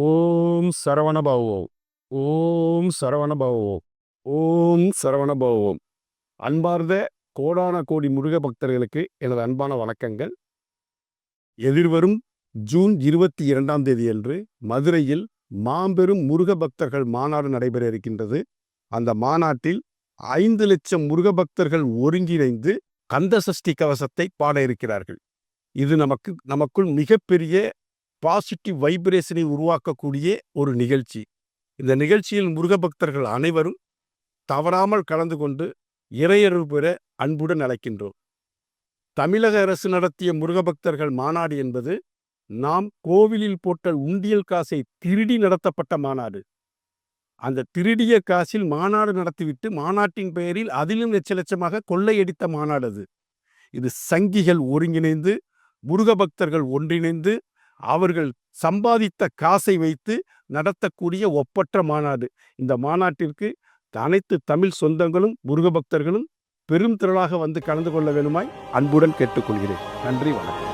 ஓம் சரவண ஓம் சரவண ஓம் சரவண அன்பார்ந்த கோடான கோடி முருக பக்தர்களுக்கு எனது அன்பான வணக்கங்கள். எதிர்வரும் ஜூன் இருபத்தி இரண்டாம் தேதியன்று மதுரையில் மாபெரும் முருக பக்தர்கள் மாநாடு நடைபெற இருக்கின்றது. அந்த மாநாட்டில் ஐந்து லட்சம் முருக பக்தர்கள் ஒருங்கிணைந்து கந்த சஷ்டி கவசத்தை பாட இருக்கிறார்கள். இது நமக்கு நமக்குள் மிகப்பெரிய பாசிட்டிவ் வைப்ரேஷனை உருவாக்கக்கூடிய ஒரு நிகழ்ச்சி. இந்த நிகழ்ச்சியில் முருக பக்தர்கள் அனைவரும் தவறாமல் கலந்து கொண்டு இறையருள் பெற அன்புடன் அழைக்கின்றோம். தமிழக அரசு நடத்திய முருகபக்தர்கள் மாநாடு என்பது நாம் கோவிலில் போட்ட உண்டியல் காசை திருடி நடத்தப்பட்ட மாநாடு. அந்த திருடிய காசில் மாநாடு நடத்திவிட்டு மாநாட்டின் பெயரில் அதிலும் லட்ச லட்சமாக கொள்ளையடித்த மாநாடு அது. இது சங்கிகள் ஒருங்கிணைந்து முருகபக்தர்கள் ஒன்றிணைந்து அவர்கள் சம்பாதித்த காசை வைத்து நடத்தக்கூடிய ஒப்பற்ற மாநாடு. இந்த மாநாட்டிற்கு அனைத்து தமிழ் சொந்தங்களும் முருகபக்தர்களும் பெரும் திரளாக வந்து கலந்து கொள்ள வேணுமாய் அன்புடன் கேட்டுக்கொள்கிறேன். நன்றி வணக்கம்.